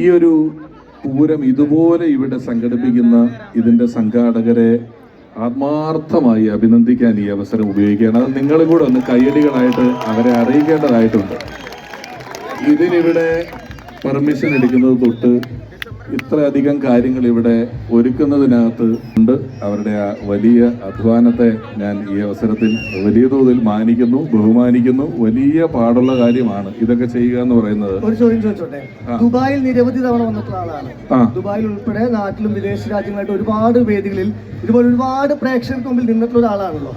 ഈ ഒരു പൂരം ഇതുപോലെ ഇവിടെ സംഘടിപ്പിക്കുന്ന ഇതിന്റെ സംഘാടകരെ ആത്മാർത്ഥമായി അഭിനന്ദിക്കാൻ ഈ അവസരം ഉപയോഗിക്കുകയാണ്. അത് നിങ്ങളും കൂടെ ഒന്ന് കയ്യടികളായിട്ട് അവരെ അറിയിക്കേണ്ടതായിട്ടുണ്ട്. ഇതിനിവിടെ പെർമിഷൻ എടുക്കുന്നത് തൊട്ട് ഇത്രയധികം കാര്യങ്ങൾ ഇവിടെ ഒരുക്കുന്നതിനകത്ത് ഉണ്ട്. അവരുടെ ആ വലിയ അധ്വാനത്തെ ഞാൻ ഈ അവസരത്തിൽ വലിയ തോതിൽ മാനിക്കുന്നു ബഹുമാനിക്കുന്നു. വലിയ പാടുള്ള കാര്യമാണ് ഇതൊക്കെ ചെയ്യുക എന്ന് പറയുന്നത്. ഒരു ചോദ്യം ചോദിച്ചോട്ടെ? ദുബായിൽ നിരവധി തവണ വന്നിട്ടുള്ള ആളാണ്. ദുബായിൽ ഉൾപ്പെടെ നാട്ടിലും വിദേശ രാജ്യങ്ങളായിട്ട് ഒരുപാട് വേദികളിൽ ഇതുപോലെ ഒരുപാട് പ്രേക്ഷകർക്ക് മുമ്പിൽ നിന്നിട്ടുള്ള ഒരാളാണല്ലോ.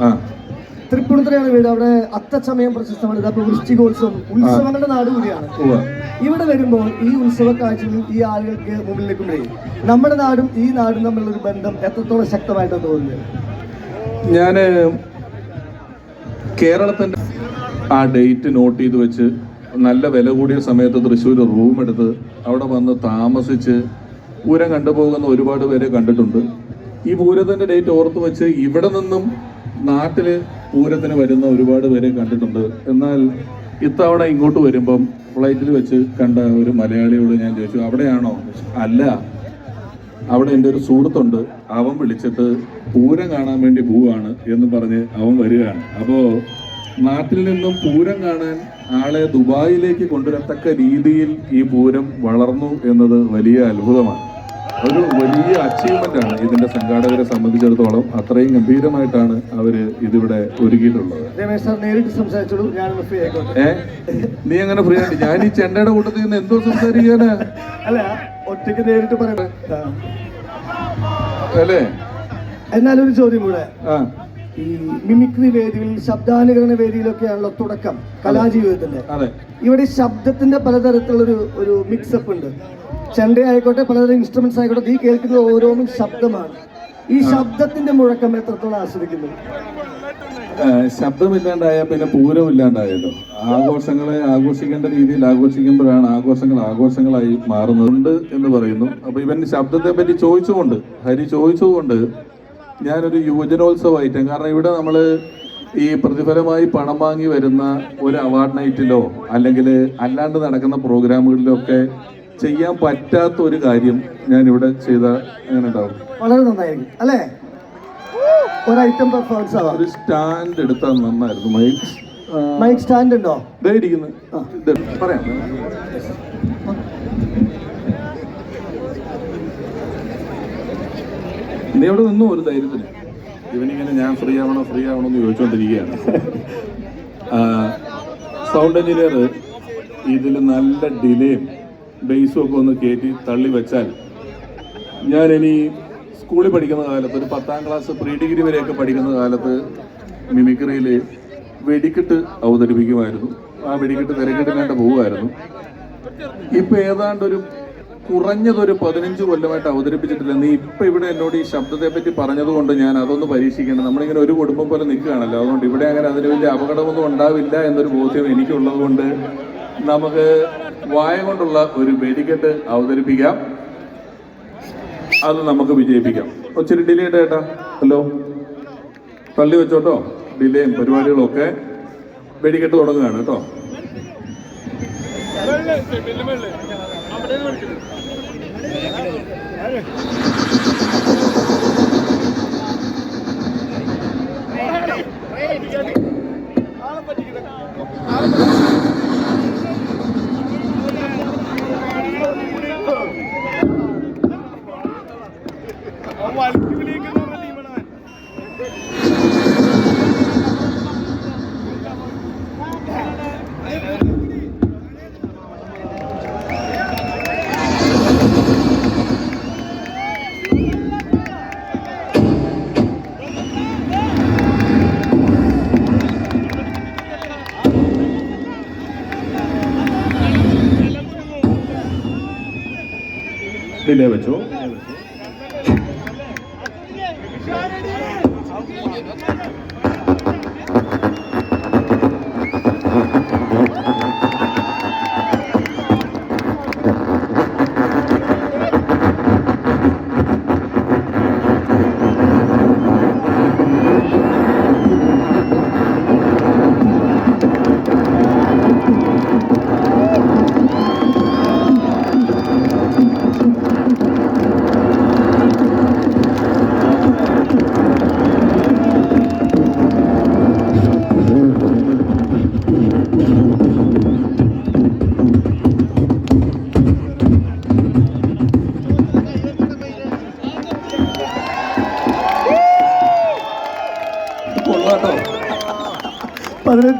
തൃപ്പൂണിത്തുറയാണ് വീട്. അവിടെ അത്തച്ചമയം പ്രശസ്തമാണ് ഇതപ്പോ വൃശ്ചികോത്സവം ഉത്സവങ്ങളുടെ നാട് കൂടിയാണ്. ഇവിടെ വരുമ്പോൾ ഈ ഉത്സവ കാഴ്ചകളിൽ ഈ ആളുകൾക്ക് മുമ്പിൽ നിൽക്കുമ്പോഴേ നമ്മുടെ നാടും ഈ നാടും തമ്മിലുള്ള ഒരു ബന്ധം എത്രത്തോളം ശക്തമായിട്ടാണ് തോന്നുന്നത്? ഞാൻ കേരളത്തിന്റെ ആ ഡേറ്റ് നോട്ട് ചെയ്ത് വെച്ച് നല്ല വില കൂടിയ സമയത്ത് തൃശ്ശൂർ റൂം എടുത്ത് അവിടെ വന്ന് താമസിച്ച് പൂരം കണ്ടുപോകുന്ന ഒരുപാട് പേരെ കണ്ടിട്ടുണ്ട്. ഈ പൂരത്തിന്റെ ഡേറ്റ് ഓർത്ത് വെച്ച് ഇവിടെ നിന്നും നാട്ടിൽ പൂരത്തിന് വരുന്ന ഒരുപാട് പേരെ കണ്ടിട്ടുണ്ട്. എന്നാൽ ഇത്തവണ ഇങ്ങോട്ട് വരുമ്പം ഫ്ലൈറ്റിൽ വെച്ച് കണ്ട ഒരു മലയാളിയോട് ഞാൻ ചോദിച്ചു അവിടെയാണോ? അല്ല. അവിടെ എന്റെ ഒരു സുഹൃത്തുണ്ട്. അവൻ വിളിച്ചിട്ട് പൂരം കാണാൻ വേണ്ടി പോവാണ് എന്ന് പറഞ്ഞ് അവൻ വരികയാണ്. അപ്പോൾ നാട്ടിൽ നിന്നും പൂരം കാണാൻ ആളെ ദുബായിലേക്ക് കൊണ്ടുവരത്തക്ക രീതിയിൽ ഈ പൂരം വളർന്നു എന്നത് വലിയ അത്ഭുതമാണ്. ഒരു വലിയ അച്ചീവ്മെന്റ് ആണ് ഇതിന്റെ സംഘാടകരെ സംബന്ധിച്ചിടത്തോളം അത്രയും ഗംഭീരമായിട്ടാണ് അവർ ഇതിവിടെ ഒരുക്കിയിട്ടുള്ളത്. ഏ? നീ അങ്ങനെ ഫ്രീ ആയിട്ട് ഞാൻ ഈ ചെണ്ടയുടെ കൂട്ടത്തിൽ നിന്ന് എന്തോ സംസാരിക്കാനാ? അല്ല ഒറ്റയ്ക്ക് നേരിട്ട് പറയണേ. അല്ലേ? എന്നാലൊരു ചോദ്യം കൂടെ. ഈ മിമിക്രി വേദികളിൽ ശബ്ദാനുകരണ വേദിയിലൊക്കെയാണല്ലോ തുടക്കം കലാജീവിതത്തിന്റെ. ഇവിടെ ശബ്ദത്തിന്റെ പലതരത്തിലുള്ള ഒരു ഒരു മിക്സപ്പ് ഉണ്ട്. ചെണ്ട ആയിക്കോട്ടെ പലതരം ഇൻസ്ട്രുമെന്റ്സ് ആയിക്കോട്ടെ നീ കേൾക്കുന്ന ഓരോന്നും ശബ്ദമാണ്. ഈ ശബ്ദത്തിന്റെ മുഴക്കം എത്രത്തോളം ആസ്വദിക്കുന്നു? ശബ്ദമില്ലാണ്ടായ പിന്നെ പൂരം ഇല്ലാണ്ടായല്ലോ ആഘോഷങ്ങളെ ആഘോഷിക്കേണ്ട രീതിയിൽ ആഘോഷിക്കുമ്പോഴാണ് ആഘോഷങ്ങൾ ആഘോഷങ്ങളായി മാറുന്നുണ്ട് എന്ന് പറയുന്നു. അപ്പൊ ഇവൻ ശബ്ദത്തെ പറ്റി ചോദിച്ചുകൊണ്ട് ഹരി ചോദിച്ചുകൊണ്ട് ഞാനൊരു യുവജനോത്സവ ഐറ്റം കാരണം ഇവിടെ നമ്മൾ ഈ പ്രതിഫലമായി പണം വാങ്ങി വരുന്ന ഒരു അവാർഡ് നൈറ്റിലോ അല്ലെങ്കിൽ അല്ലാണ്ട് നടക്കുന്ന പ്രോഗ്രാമുകളിലോ ഒക്കെ ചെയ്യാൻ പറ്റാത്ത ഒരു കാര്യം ഞാൻ ഇവിടെ ചെയ്ത അങ്ങനെ ഉണ്ടാവും വളരെ നന്നായിരിക്കും. അല്ലേ? ഒരു ഐറ്റം പെർഫോമൻസ് ആവാം. ഒരു സ്റ്റാൻഡ് എടുത്താൽ നന്നായിരുന്നു. മൈക്ക് മൈക്ക് സ്റ്റാൻഡ് ഉണ്ടോ? ദേ ഇരിക്കുന്നു. ഇത് പറയാം. നീ അവിടെ നിന്നു ഒരു ധൈര്യത്തിന്? ഇവനിങ്ങനെ ഞാൻ ഫ്രീ ആവണോ ഫ്രീ ആവണോ എന്ന് ചോദിച്ചുകൊണ്ടിരിക്കുകയാണ്. സൗണ്ട് എഞ്ചിനീയർ ഇതിൽ നല്ല ഡിലേയും ബേസും ഒക്കെ ഒന്ന് കയറ്റി തള്ളി വെച്ചാൽ ഞാൻ ഇനി സ്കൂളിൽ പഠിക്കുന്ന കാലത്ത് ഒരു പത്താം ക്ലാസ് പ്രീ ഡിഗ്രി വരെയൊക്കെ പഠിക്കുന്ന കാലത്ത് മിമിക്രിയിൽ വെടിക്കെട്ട് അവതരിപ്പിക്കുമായിരുന്നു. ആ വെടിക്കെട്ട് തിരക്കെട്ടിനായിട്ട് പോവുമായിരുന്നു. ഇപ്പം ഏതാണ്ട് ഒരു കുറഞ്ഞതൊരു പതിനഞ്ച് കൊല്ലമായിട്ട് അവതരിപ്പിച്ചിട്ടില്ല. നീ ഇപ്പം ഇവിടെ എന്നോട് ഈ ശബ്ദത്തെ പറ്റി പറഞ്ഞതുകൊണ്ട് ഞാൻ അതൊന്ന് പരീക്ഷിക്കണം നമ്മളിങ്ങനെ ഒരു കുടുംബം പോലെ നിൽക്കുകയാണല്ലോ. അതുകൊണ്ട് ഇവിടെ അങ്ങനെ അതിന് വലിയ അപകടമൊന്നും ഉണ്ടാവില്ല എന്നൊരു ബോധ്യം എനിക്കുള്ളത് കൊണ്ട് നമുക്ക് വായ കൊണ്ടുള്ള ഒരു വെടിക്കെട്ട് അവതരിപ്പിക്കാം. അത് നമുക്ക് വിജയിപ്പിക്കാം. ഒത്തിരി ഡിലേ ഏട്ടാ. ഹലോ. തള്ളി വെച്ചോട്ടോ. ഡിലേയും പരിപാടികളും ഒക്കെ വെടിക്കെട്ട് തുടങ്ങുകയാണ് കേട്ടോ. വലിക്കുവിലേക്ക് ടീമാണ് ഡിലേ വെച്ചു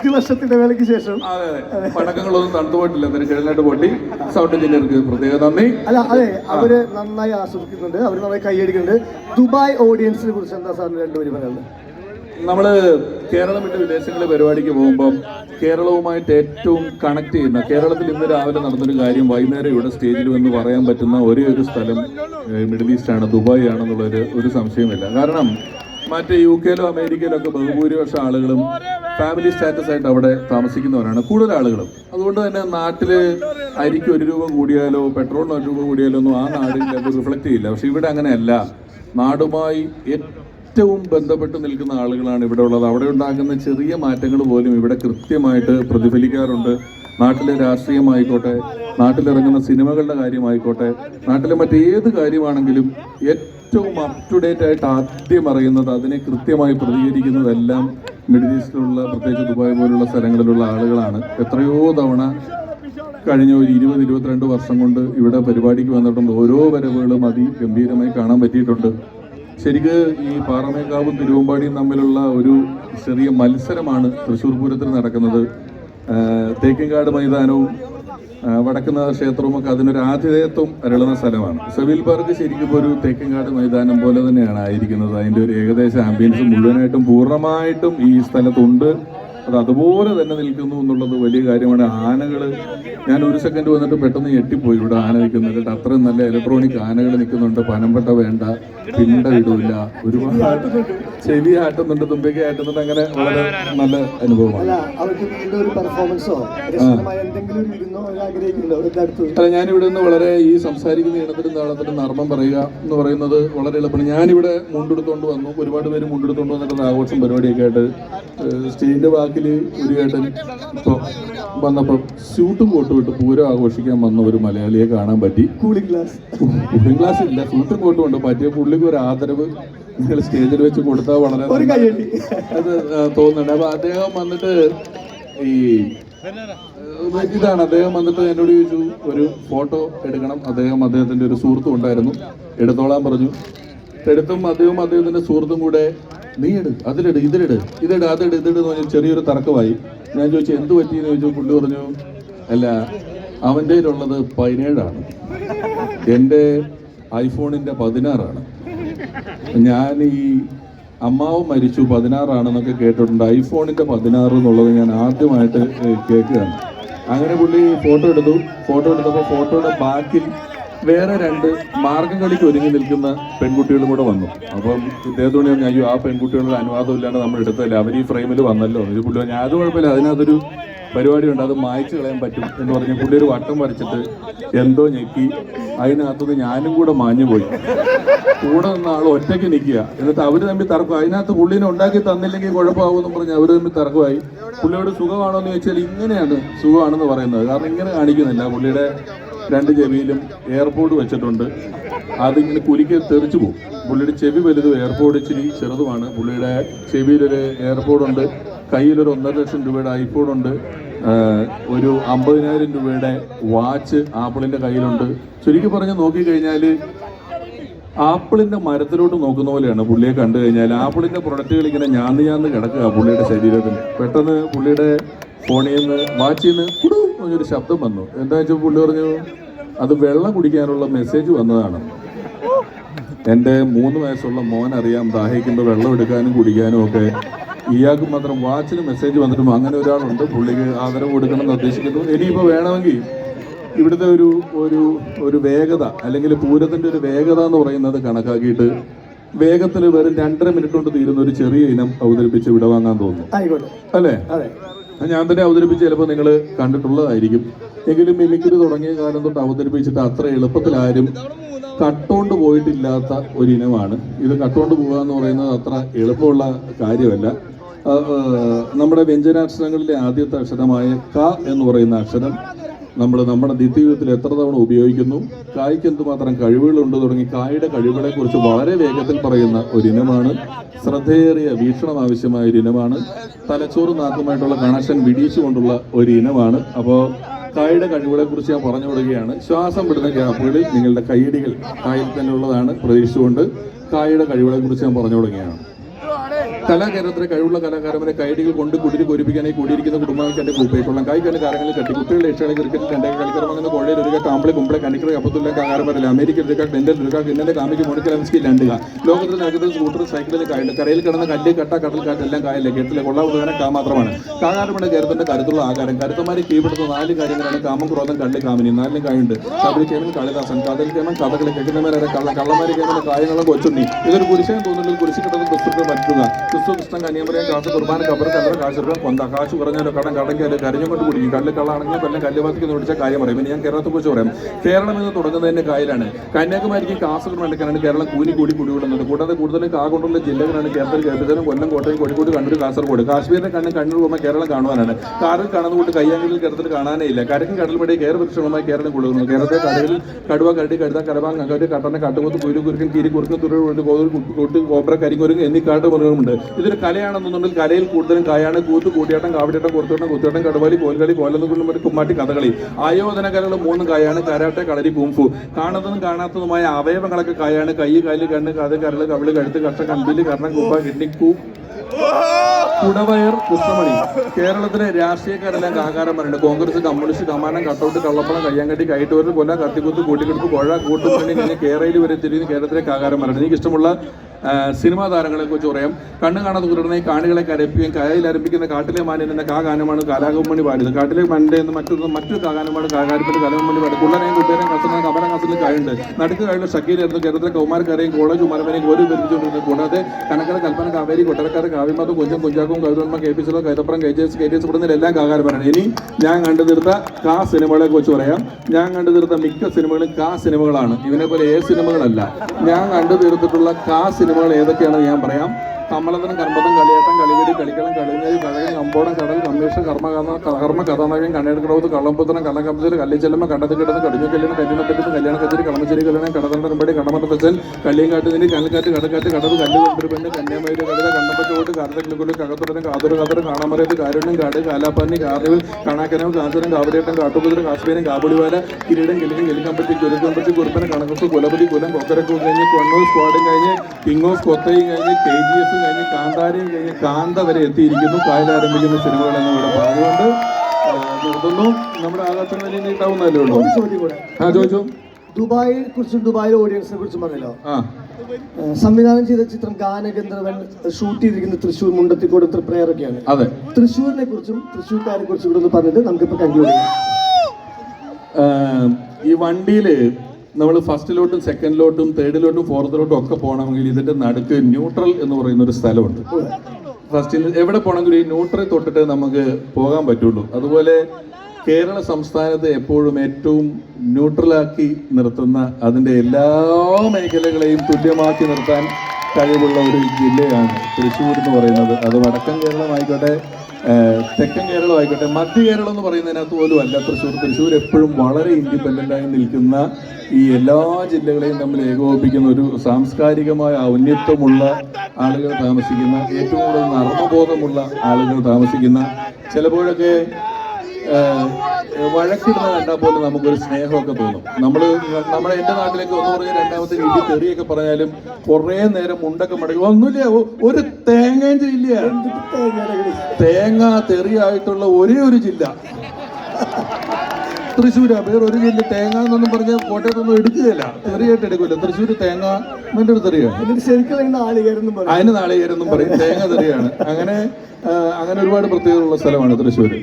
പതിനഞ്ച് വർഷത്തിന്റെ വേലയ്ക്ക് ശേഷം. അതെ അതെ. പടക്കങ്ങളൊന്നും തണുത്തു പോയിട്ടില്ല. എന്നിട്ട് കിഴലായിട്ട് പൊട്ടി. സൗണ്ട് എഞ്ചിനീയർക്ക് പ്രത്യേക നന്ദി. അല്ല അതെ അവർ നന്നായി ആസ്വദിക്കുന്നുണ്ട്. അവർ നന്നായി കൈയടിക്കുന്നുണ്ട് ദുബായ് ഓഡിയൻസിനെ കുറിച്ച് എന്താ സാറിന് രണ്ടുപേരും പറയുന്നത് നമ്മൾ കേരളം വിട്ട് വിദേശങ്ങളിൽ പരിപാടിക്ക് പോകുമ്പോൾ കേരളവുമായിട്ട് ഏറ്റവും കണക്ട് ചെയ്യുന്ന കേരളത്തിൽ ഇന്ന് രാവിലെ നടന്നൊരു കാര്യം വൈകുന്നേരം ഇവിടെ സ്റ്റേജിൽ വന്ന് പറയാൻ പറ്റുന്ന ഒരേ ഒരു സ്ഥലം മിഡിൽ ഈസ്റ്റ് ആണ് ദുബായ് ആണെന്നുള്ളൊരു ഒരു സംശയമില്ല കാരണം മറ്റ് യു കെയിലോ അമേരിക്കയിലോ ഒക്കെ ബഹുഭൂരിപക്ഷം ആളുകളും ഫാമിലി സ്റ്റാറ്റസ് ആയിട്ട് അവിടെ താമസിക്കുന്നവരാണ് കൂടുതൽ ആളുകളും. അതുകൊണ്ട് തന്നെ നാട്ടിൽ അരിക്ക് ഒരു രൂപ കൂടിയാലോ പെട്രോളിന് ഒരു രൂപ കൂടിയാലോ ഒന്നും ആ നാടിന്റെ അത് റിഫ്ലക്ട് ചെയ്യില്ല. പക്ഷെ ഇവിടെ അങ്ങനെയല്ല. നാടുമായി ഏറ്റവും ബന്ധപ്പെട്ട് നിൽക്കുന്ന ആളുകളാണ് ഇവിടെ ഉള്ളത്. അവിടെ ഉണ്ടാകുന്ന ചെറിയ മാറ്റങ്ങൾ പോലും ഇവിടെ കൃത്യമായിട്ട് പ്രതിഫലിക്കാറുണ്ട്. നാട്ടിലെ രാഷ്ട്രീയമായിക്കോട്ടെ നാട്ടിലിറങ്ങുന്ന സിനിമകളുടെ കാര്യമായിക്കോട്ടെ നാട്ടിലെ മറ്റേത് കാര്യമാണെങ്കിലും ഏറ്റവും അപ് ടു ഡേറ്റ് ആയിട്ട് ആദ്യം അറിയുന്നത് അതിനെ കൃത്യമായി പ്രതികരിക്കുന്നതെല്ലാം മിഡിൽ ഈസ്റ്റിലുള്ള പ്രത്യേകിച്ച് ദുബായ് പോലുള്ള സ്ഥലങ്ങളിലുള്ള ആളുകളാണ്. എത്രയോ തവണ കഴിഞ്ഞ ഒരു ഇരുപത് ഇരുപത്തിരണ്ട് വർഷം കൊണ്ട് ഇവിടെ പരിപാടിക്ക് വന്നിട്ടുണ്ട് ഓരോ വരവുകളും അതിഗംഭീരമായി കാണാൻ പറ്റിയിട്ടുണ്ട്. ശരിക്ക് ഈ പാറമേക്കാവും തിരുവമ്പാടിയും തമ്മിലുള്ള ഒരു ചെറിയ മത്സരമാണ് തൃശ്ശൂർ പൂരത്തിൽ നടക്കുന്നത്. തേക്കിൻകാട് മൈതാനവും വടക്കുന്നാഥ ക്ഷേത്രവും ഒക്കെ അതിനൊരു ആതിഥേയത്വം അരളുന്ന സ്ഥലമാണ്. സെവിൽ പാർക്ക് ശരിക്കും ഒരു തേക്കിൻകാട് മൈതാനം പോലെ തന്നെയാണ് ആയിരിക്കുന്നത്. അതിന്റെ ഒരു ഏകദേശം ആംബിയൻസ് മുഴുവനായിട്ടും പൂർണമായിട്ടും ഈ സ്ഥലത്തുണ്ട്. അത് അതുപോലെ തന്നെ നിൽക്കുന്നു എന്നുള്ളത് വലിയ കാര്യമാണ്. ആനകൾ ഞാൻ ഒരു സെക്കൻഡ് വന്നിട്ട് പെട്ടെന്ന് ഞെട്ടിപ്പോയി ഇവിടെ ആന നിൽക്കുന്നുണ്ട് അത്രയും നല്ല ഇലക്ട്രോണിക് ആനകൾ നിൽക്കുന്നുണ്ട്. പനമ്പട്ട വേണ്ട പിണ്ട ഇടൂല ഒരുപാട് ചെവി ആട്ടുന്നുണ്ട് തുമ്പിക്ക ആട്ടുന്നുണ്ട്. അങ്ങനെ വളരെ നല്ല അനുഭവമാണ്. അല്ല ഞാനിവിടെ നിന്ന് വളരെ ഈ സംസാരിക്കുന്ന ഇടത്തിലും താളത്തിലും നർമ്മം പറയുക എന്ന് പറയുന്നത് വളരെ എളുപ്പമാണ്. ഞാനിവിടെ മുണ്ടെടുത്തോണ്ട് വന്നു. ഒരുപാട് പേര് മുണ്ടെടുത്തോണ്ട് വന്നിട്ട് ആഘോഷം പരിപാടിയൊക്കെ ആയിട്ട് സ്റ്റേജിന്റെ സ്റ്റേജിന്റെ ബാക്കിൽ ഒരു ഏട്ടൻ ഇപ്പോൾ വന്നപ്പോൾ സ്യൂട്ടും കോട്ടും ഇട്ട് പൂരം ആഘോഷിക്കാൻ വന്ന ഒരു മലയാളിയെ കാണാൻ പറ്റി. Cooling glass. കൂളിംഗ് ഗ്ലാസ് ഇല്ല സ്യൂട്ടും കോട്ടും ഉണ്ട്. പറ്റിയ പുള്ളിക്ക് ഒരു ആദരവ് നിങ്ങൾ സ്റ്റേജിൽ വെച്ച് കൊടുത്താൽ വളരെ അത് തോന്നുന്നുണ്ട്. അപ്പൊ അദ്ദേഹം വന്നിട്ട് ഈ ഇതാണ്. അദ്ദേഹം വന്നിട്ട് എന്നോട് ചോദിച്ചു ഒരു ഫോട്ടോ എടുക്കണം. അദ്ദേഹം അദ്ദേഹത്തിന്റെ ഒരു സുഹൃത്തും ഉണ്ടായിരുന്നു. എടുത്തോളാൻ പറഞ്ഞു. എടുത്തും അദ്ദേഹം അദ്ദേഹത്തിന്റെ സുഹൃത്തും കൂടെ നീ ഇട് അതിലിട് ഇതിലിട്. ഇതിട് അതിട് ഇതിട് എന്ന് പറഞ്ഞാൽ ചെറിയൊരു തർക്കമായി. ഞാൻ ചോദിച്ചു എന്ത് പറ്റിയെന്ന് ചോദിച്ചു പുള്ളി പറഞ്ഞു അല്ല അവന്റെ ഉള്ളത് പതിനേഴാണ്. എന്റെ ഐഫോണിന്റെ പതിനാറാണ്. ഞാൻ ഈ അമ്മാവ് മരിച്ചു പതിനാറാണെന്നൊക്കെ കേട്ടിട്ടുണ്ട്. ഐഫോണിന്റെ പതിനാറ് എന്നുള്ളത് ഞാൻ ആദ്യമായിട്ട് കേൾക്കുകയാണ്. അങ്ങനെ പുള്ളി ഫോട്ടോ എടുത്തു. ഫോട്ടോ എടുത്തപ്പോൾ ഫോട്ടോയുടെ ബാക്കിൽ വേറെ രണ്ട് മാർഗം കളിക്ക് ഒരുങ്ങി നിൽക്കുന്ന പെൺകുട്ടികളും കൂടെ വന്നു. അപ്പം ഇദ്ദേഹത്തോട് ഞാൻ അയ്യോ ആ പെൺകുട്ടികളുടെ അനുവാദം ഇല്ലാണ്ട് നമ്മൾ എടുത്തല്ലേ അവർ ഈ ഫ്രെയിമിൽ വന്നല്ലോ. ഒരു പുള്ളി പറഞ്ഞു അത് കുഴപ്പമില്ല. അതിനകത്തൊരു പരിപാടിയുണ്ട് അത് മായ്ച്ചു കളയാൻ പറ്റും. എന്ന് പറഞ്ഞ് പുള്ളി ഒരു വട്ടം വരച്ചിട്ട് എന്തോ ഞെക്കി. അതിനകത്തുനിന്ന് ഞാനും കൂടെ മാഞ്ഞു പോയി. കൂടെ നിന്ന ആൾ ഒറ്റയ്ക്ക് നിൽക്കുക. എന്നിട്ട് അവർ തമ്മിൽ തർക്കം അതിനകത്ത് പുള്ളിനെ ഉണ്ടാക്കി തന്നില്ലെങ്കിൽ കുഴപ്പമാകുമെന്ന് പറഞ്ഞ് അവർ തമ്മിൽ തർക്കമായി. പുള്ളിയോട് സുഖമാണോ എന്ന് ചോദിച്ചാൽ ഇങ്ങനെയാണ് സുഖമാണെന്ന് പറയുന്നത്. കാരണം ഇങ്ങനെ കാണിക്കുന്നില്ല. പുള്ളിയുടെ രണ്ട് ചെവിയിലും എയർപോർട്ട് വെച്ചിട്ടുണ്ട്. അതിങ്ങനെ കുലുക്കി തെറിച്ചു പോകും. പുള്ളിയുടെ ചെവി വലുതും എയർപോർട്ട് ഇച്ചിരി ചെറുതുമാണ്. പുള്ളിയുടെ ചെവിയിലൊരു എയർപോർട്ട് ഉണ്ട്. കയ്യിലൊരു ഒന്നര ലക്ഷം രൂപയുടെ ഐഫോൺ ഉണ്ട്. ഒരു അമ്പതിനായിരം രൂപയുടെ വാച്ച് ആപ്പിളിന്റെ കയ്യിലുണ്ട്. ചുരുക്കി പറഞ്ഞ് നോക്കിക്കഴിഞ്ഞാൽ ആപ്പിളിന്റെ മരത്തിലോട്ട് നോക്കുന്ന പോലെയാണ് പുള്ളിയെ കണ്ടു കഴിഞ്ഞാൽ ആപ്പിളിന്റെ പ്രൊഡക്റ്റുകൾ ഇങ്ങനെ ഞാന്ന് ഞാന്ന് കിടക്കുക പുള്ളിയുടെ ശരീരത്തിൽ. പെട്ടെന്ന് പുള്ളിയുടെ ഫോണിൽ നിന്ന് വാച്ചിൽ നിന്ന് കുടു എന്നൊരു ശബ്ദം വന്നു. എന്താ വെച്ചാൽ പുള്ളി പറഞ്ഞു അത് വെള്ളം കുടിക്കാനുള്ള മെസ്സേജ് വന്നതാണ്. എന്റെ മൂന്ന് വയസ്സുള്ള മോൻ അറിയാം ദാഹിക്കുമ്പോൾ വെള്ളം എടുക്കാനും കുടിക്കാനും ഒക്കെ. ഇയാൾക്ക് മാത്രം വാച്ചിന് മെസ്സേജ് വന്നിട്ടും അങ്ങനെ ഒരാളുണ്ട്. പുള്ളിക്ക് ആദരവ് കൊടുക്കണം എന്ന് ഉദ്ദേശിക്കുന്നു. ഇനിയിപ്പോൾ വേണമെങ്കിൽ ഇവിടുത്തെ ഒരു ഒരു ഒരു വേഗത അല്ലെങ്കിൽ പൂരത്തിന്റെ ഒരു വേഗത എന്ന് പറയുന്നത് കണക്കാക്കിയിട്ട് വേഗത്തിൽ വെറും രണ്ടര മിനിറ്റ് കൊണ്ട് തീരുന്ന ഒരു ചെറിയ ഇനം അവതരിപ്പിച്ച് വിടവാങ്ങാൻ തോന്നുന്നു. അല്ലേ? അതെ. ഞാൻ തന്നെ അവതരിപ്പിച്ച് ചിലപ്പോൾ നിങ്ങൾ കണ്ടിട്ടുള്ളതായിരിക്കും. എങ്കിലും മിമിക്രി തുടങ്ങിയ കാലം തൊട്ട് അവതരിപ്പിച്ചിട്ട് അത്ര എളുപ്പത്തിൽ ആരും കട്ടുകൊണ്ട് പോയിട്ടില്ലാത്ത ഒരു ഇനമാണ് ഇത് കട്ടുകൊണ്ട് പോകുക എന്ന് പറയുന്നത് അത്ര എളുപ്പമുള്ള കാര്യമല്ല. നമ്മുടെ വ്യഞ്ജനാക്ഷരങ്ങളിലെ ആദ്യത്തെ അക്ഷരമായ ക എന്ന് പറയുന്ന അക്ഷരം നമ്മൾ നമ്മുടെ നിത്യജീവിതത്തിൽ എത്ര തവണ ഉപയോഗിക്കുന്നു? കായ്ക്ക് എന്തുമാത്രം കഴിവുകളുണ്ട് തുടങ്ങി കായുടെ കഴിവുകളെ കുറിച്ച് വളരെ വേഗത്തിൽ പറയുന്ന ഒരു ഇനമാണ് ശ്രദ്ധയേറിയ വീക്ഷണം ആവശ്യമായ ഒരു ഇനമാണ് തലച്ചോറ് നാക്കുമായിട്ടുള്ള കണക്ഷൻ വിടിയിച്ചുകൊണ്ടുള്ള ഒരു ഇനമാണ് അപ്പോൾ കഴിവുകളെ കുറിച്ച് ഞാൻ പറഞ്ഞു കൊടുക്കുകയാണ്. ശ്വാസം വിടുന്ന ഗ്യാപ്പുകളിൽ നിങ്ങളുടെ കൈയടികൾ കായിൽ തന്നെ ഉള്ളതാണ് പ്രതീക്ഷിച്ചുകൊണ്ട് കഴിവുകളെ കുറിച്ച് ഞാൻ പറഞ്ഞു തുടങ്ങുകയാണ് കലാകേരളത്തിലെ കഴിവുള്ള കലാകാരന്മാരെ കൈഡികൾ കൊണ്ട് കുടിരി കൊരിപ്പിക്കാനായി കൂടിയിരിക്കുന്ന കുടുംബങ്ങൾക്ക് എന്റെ കൂപ്പയിക്കൊള്ളാം കായിക കണ്ട് കാര്യങ്ങളിൽ കെട്ടി. കുട്ടികളുടെ ഇഷ്ടങ്ങളെ ക്രിക്കറ്റിൽ എന്റെ കളിക്കറമങ്ങുന്ന കോഴയിൽ ഒരു കാമ്പിളി കുമ്പിളെ കണിക്കറി അപ്പത്തുള്ള കാകാരമല്ല അമേരിക്കൻ എടുക്കുക ഡെന്റൽ എടുക്കുക ഇന്നലെ കാമിക്ക് മുണിക്കലംസ്കി രണ്ടുക ലോകത്തിൽ നഗരത്തിൽ സ്കൂട്ടർ സൈക്കിളിൽ കായുണ്ട് കരയിൽ കിടന്ന കല്ല് കട്ട കടൽ കാറ്റ് എല്ലാം കായല്ലേ? കേട്ടില്ല കൊള്ളാവുന്നതിനെ കാ മാത്രമാണ്. കാകാരമാണ് കേരളത്തിന്റെ കരുത്തുള്ള ആകാരം. കരുത്തമാരെ കീഴ്പ്പെടുത്തുന്ന നാല് കാര്യങ്ങളാണ് കാമം ക്രോധം കള്ളി കാമിനി നാലിലും കായുണ്ട്. കബരി കേമൻ കാളിദാസൻ. കഥൽ കേമൻ കഥകളി. കേൾക്കുന്നവരെ കള്ള കള്ളമാരി കേമൻ കായങ്ങളും കൊച്ചുണ്ണി. ഇതൊരു കുരിശൻ തോന്നുന്നത് കുരിശ് കിട്ടുന്ന പറ്റുക. ക്രിസ്തു കൃഷ്ണൻ കന്യാമരയും കാശ് കുർബാന കബർ കല്ലറ കാശ് കൊന്ത. കാശ് കുറഞ്ഞാലോ കടം കടങ്ങിയാലോ കരഞ്ഞു കൊണ്ട് കുടിക്കും. കല്ല് കള്ളാണെങ്കിൽ കൊല്ലം കല്ലുവാക്കി നോടിച്ച കാര്യം പറയും. പിന്നെ ഞാൻ കേരളത്തെ കുറിച്ച് പറയാം. കേരളം എന്ന് തുടങ്ങുന്നതിന്റെ കായലാണ്. കന്യാകുമാരിക്ക് കാസർഗോഡ് നടക്കാനാണ് കേരളം കൂലി കൂടി കുടിവിടുന്നത് കൂടാതെ കൂടുതലും കാ കൊണ്ടുള്ള ജില്ലകളാണ് കേരളത്തിൽ കേരളത്തിലും കൊല്ലം കോട്ടയം കോഴിക്കോട് കണ്ണൂർ കാസർഗോഡ്. കാശ്മീരിന്റെ കണ്ണ് കണ്ണൂർ പോകുമ്പോൾ കേരളം കാണുവാനാണ്. കാറിൽ കാണുന്ന കൂട്ട് കയ്യാങ്കിൽ കേരളത്തിൽ കാണാനേ ഇല്ല. കരക്കും കടൽപടി കയർ വൃക്ഷങ്ങളുമായി കേരളം കൊള്ളുന്നു കേരളത്തെ കടലിൽ കടുവ കരടി കഴുത കരവാങ് കട്ടണ കട്ടുകൊത്ത് കുരു കുരുക്കൻ കീരി കുറുക്കൻ തുരുണ്ട് കോതൽ കൊട്ട് കോബ്ര കരിങ്കുരുങ്ങ് എന്നീ കാട്ടുമൃഗമുണ്ട് ഇതൊരു കലയാണെന്നുണ്ടെങ്കിൽ കലയിൽ കൂടുതലും കായാണ്. കൂത്ത് കൂട്ടിയാട്ടം കാവടിയാട്ടം കുറുത്തോട്ടം കുത്തിയാട്ടം കടുവാലി കോൽകളി കോലെന്നുകൊണ്ടും ഒരു കുമ്മാട്ടി കഥകളി. ആയോധന കലകൾ മൂന്നും കായാണ്. Karate kalari kung fu. കാണുന്നതും കാണാത്തതുമായ അവയവങ്ങളൊക്കെ കായാണ്. കൈ കാൽ കണ്ണ് കഥ കരൾ കവിൾ കഴുത്ത് കഷ്ട കമ്പിൽ കർണം കുപ്പ കിഡ്നി കുടവയർ പുഷ്പമണി. കേരളത്തിലെ രാഷ്ട്രീയക്കാരെല്ലാം കാകാരം പറയുന്നുണ്ട്. കോൺഗ്രസ് കമ്മ്യൂണിസ്റ്റ് കമാനം കട്ടൗട്ട് കള്ളപ്പണം കയ്യാങ്കട്ടി കയറ്റൂരിൽ കൊല്ല കത്തിക്കുത്ത് കൂട്ടിക്കെടുപ്പ് കൊഴ കൂട്ടുപണി കഴിഞ്ഞ് കേരളയിൽ വരെ തിരിഞ്ഞ് കേരളത്തിലെ കാകാരം പറയുന്നത് എനിക്കിഷ്ടമുള്ള സിനിമാ താരങ്ങളെ കുറിച്ച് പറയാം. കണ്ണ് കാണാതെ ഉടനെ കാണികളെ കരപ്പിക്കുകയും കയയിൽ ആരംഭിക്കുന്ന കാട്ടിലെ മാനിൽ എന്ന കാ ഗാനമാണ് കാലാകമ്മണി പാടിയത്. കാട്ടിലെ മണ്ടെ എന്ന മറ്റൊന്ന് മറ്റൊരു കാഗാനമാണ് കാകാരത്തിന്റെ കലകമ്മണി പാടി കുള്ളനെയും കുട്ടേനെയും കസന കമല കസലിൽ കായുണ്ട്. നടുക്ക് കായുള്ള ഷക്കീലായിരുന്നു കേരളത്തിലെ കൗമാരക്കാരെയും കോളേജ് മരമനെയും ഓരോ ഭരിച്ചുകൊണ്ടിരുന്നത് കൂടാതെ കണക്കര കൽപ്പന കാവേരി കൊട്ടരക്കാർ കാവ്യമാതും കൊഞ്ചം കുഞ്ചാക്കും കൗരന്മ കെ പി സിലോ Kaithapram K G S K T S ഇവിടുന്ന് എല്ലാം പറയണം. ഇനി ഞാൻ കണ്ടു തീർത്ത കാ സിനിമകളെ കുറിച്ച് പറയാം. ഞാൻ കണ്ടു തീർത്ത മിക്ക സിനിമകളും കാ സിനിമകളാണ്. ഇവനെ പോലെ ഏ സിനിമകളല്ല. ഞാൻ കണ്ടു തീർത്തിട്ടുള്ള കാ സിനിമകൾ ഏതൊക്കെയാണെന്ന് ഞാൻ പറയാം. കമലതനം കർമ്മതം കളിയാട്ടം കളിവെടി കളിക്കളം കളിഞ്ഞേരി കഴകൻ കമ്പോടം കടൽ കമ്മീഷൻ കർമ്മ കർമ്മ കഥാനായകൻ കണ്ണേടുക്കടവ് കള്ളമ്പുത്തനം കള്ളക്കമ്പത്തിൽ കല്ലിച്ചെല്ലമ്മ കണ്ടത്തിൽ കിടന്ന് കടിഞ്ഞു കല്ലിന് കല്ലിനപ്പറ്റത്ത് കല്യാണ കച്ചേരി കളമശ്ശേരി കല്യാണം കടതണ്ടമ്പടി കടമത്തച്ഛൻ കള്ളിയങ്കാട്ട് നിന്നി കനൽക്കാറ്റ് കടക്കാറ്റ് കടവ് കല്ല് കൊണ്ടൊരു പെണ്ണ് കന്യാമയിലെ കടല കണ്ടപ്പച്ചോട്ട് കാരതക്കിളിക്കുള്ളി കകത്തുടനെ കാതൊരു കതറ് കാണാമറിയത് കാരുണ്യം കാട് കാലാപ്പാനി കാർണിവൽ കണാക്കനവ് കാഞ്ചനം കാവടിയേട്ടം കാട്ടുകുതിര കാശ്മീരം കാബുളിവാല കിരീടം കിളിക്കും കിളിക്കമ്പറ്റി കുരുക്കമ്പറ്റി കുറുപ്പന കണക്കത്ത് കുലപതി കുലം കൊക്കരക്കും കഴിഞ്ഞ് കൊണ്ണൂർ സ്ക്വാഡും കഴിഞ്ഞ് കിങ് ഓഫ് കൊത്തയും കഴിഞ്ഞ് കെ ജി എഫും കഴിഞ്ഞ് കാന്താരയും കഴിഞ്ഞ് കാന്ത വരെ എത്തിയിരിക്കുന്നു. കായലാരംഭിക്കുന്ന ആരംഭിക്കുന്ന സിനിമകളെന്ന് ഇവിടെ പറഞ്ഞുകൊണ്ട് നിർത്തുന്നു. നമ്മുടെ ആകാശം വലിയ നീട്ടാവുന്നല്ലേ ഉള്ളൂ? ഒരു ചോദ്യം കൂടെ. ആ ചോദിച്ചു. ദുബായിയെ കുറിച്ചും ദുബായിലെ ഓഡിയൻസിനെ കുറിച്ചും പറഞ്ഞല്ലോ. ആ. ഏഹ് സംവിധാനം ചെയ്ത ചിത്രം ഗാനഗന്ധർവൻ ഷൂട്ട് ചെയ്തിരിക്കുന്ന തൃശൂർ മുണ്ടത്തിക്കോട് തൃപ്രയറൊക്കെയാണ്. അതെ. തൃശ്ശൂരിനെ കുറിച്ചും തൃശ്ശൂർക്കാരെ കുറിച്ചും കൂടെ ഒന്ന് പറഞ്ഞിട്ട് നമുക്കിപ്പോൾ കണ്ടുപിടിക്കാം ഈ വണ്ടിയിൽ നമ്മൾ ഫസ്റ്റിലോട്ടും സെക്കൻഡിലോട്ടും തേർഡിലോട്ടും ഫോർത്തിലോട്ടും ഒക്കെ പോകണമെങ്കിൽ ഇതിന്റെ നടുക്ക് ന്യൂട്രൽ എന്ന് പറയുന്ന ഒരു സ്ഥലമുണ്ട്. ഫസ്റ്റിൽ എവിടെ പോകണമെങ്കിലും ഈ ന്യൂട്രൽ തൊട്ടിട്ട് നമുക്ക് പോകാൻ പറ്റുള്ളൂ. അതുപോലെ കേരള സംസ്ഥാനത്ത് എപ്പോഴും ഏറ്റവും ന്യൂട്രലാക്കി നിർത്തുന്ന അതിന്റെ എല്ലാ മേഖലകളെയും തുല്യമാക്കി നിർത്താൻ കഴിവുള്ള ഒരു ജില്ലയാണ് തൃശ്ശൂർ എന്ന് പറയുന്നത്. അത് വടക്കൻ കേരളമായിക്കോട്ടെ തെക്കൻ കേരളം ആയിക്കോട്ടെ മധ്യ കേരളം എന്ന് പറയുന്നതിനകത്ത് പോലും അല്ല തൃശ്ശൂർ. തൃശ്ശൂർ എപ്പോഴും വളരെ ഇൻഡിപെൻഡന്റ് ആയി നിൽക്കുന്ന ഈ എല്ലാ ജില്ലകളെയും തമ്മിൽ ഏകോപിപ്പിക്കുന്ന ഒരു സാംസ്കാരികമായ ഔന്നിത്വമുള്ള ആളുകൾ താമസിക്കുന്ന ഏറ്റവും കൂടുതൽ നർമ്മബോധമുള്ള ആളുകൾ താമസിക്കുന്ന ചിലപ്പോഴൊക്കെ വഴക്കിടുന്ന കണ്ടാൽ പോലും നമുക്കൊരു സ്നേഹമൊക്കെ തോന്നും. നമ്മൾ നമ്മുടെ എന്റെ നാട്ടിലേക്ക് ഒന്ന് പറഞ്ഞാൽ രണ്ടാമത്തെ വീട്ടിൽ തെറിയൊക്കെ പറഞ്ഞാലും കുറേ നേരം മുണ്ടൊക്കെ മടങ്ങി ഒന്നുമില്ല ഒരു തേങ്ങയും ജില്ല തേങ്ങ തെറിയായിട്ടുള്ള ഒരേ ഒരു ജില്ല തൃശ്ശൂരാ വേറെ ഒരു ജില്ല തേങ്ങ എന്നൊന്നും പറഞ്ഞ കോട്ടയത്തൊന്നും എടുക്കുകയില്ല. തെറിയായിട്ട് എടുക്കില്ല. തൃശ്ശൂർ തേങ്ങ എന്നൊരു ഒരു തെറിയാണ് ശരിക്കും അതിന് നാളികേരെന്നും പറയും. തേങ്ങ തെറിയാണ്. അങ്ങനെ അങ്ങനെ ഒരുപാട് പ്രത്യേകതയുള്ള സ്ഥലമാണ് തൃശ്ശൂർ